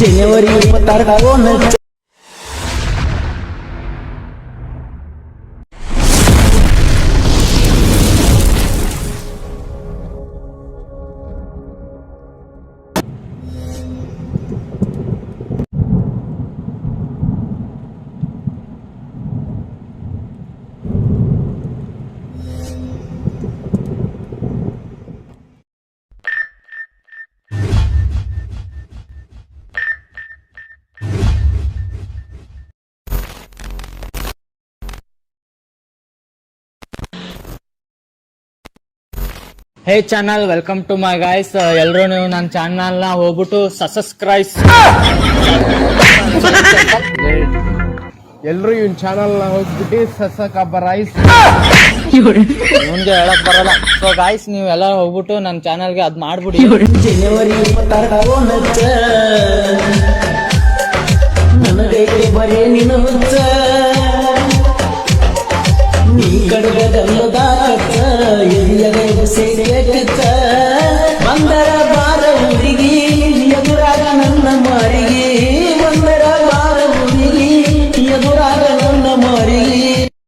ജനുവരി മുപ്പത്താറ് പോകുന്നു hey channel welcome to my guys ಎಲ್ಲರೂ ನೀವು ನನ್ನ ಚಾನಲ್ನ ಹೋಗ್ಬಿಟ್ಟು ಸಬ್ಸ್ಕ್ರೈಬ್ ಎಲ್ರು ಇವ್ನ ಚಾನಲ್ನ ಹೋಗ್ಬಿಟ್ಟು ಸಸ ಕಬ್ಬರೈಸ್ ಮುಂದೆ ಹೇಳಕ್ ಬರಲ್ಲ. ಸೊ ಗಾಯ್ಸ್ ನೀವು ಎಲ್ಲ ಹೋಗ್ಬಿಟ್ಟು ನನ್ನ ಚಾನಲ್ಗೆ ಅದ್ ಮಾಡ್ಬಿಡಿ. ಜನವರಿ ನನಗೈತೆ ಬರೇ ಹುಚ್ಚ ನೀ ಕಡಗದಲ್ಲದ ಕಚ್ಚ ಒಂದರ ಬಾರ ಊರಿಗೆ ಎದುರಾಗ ನನ್ನ ಮಾರಿಗೆ. ಒಂದರ ಬಾರ ಊರಿಗೆ ಎದುರಾಗ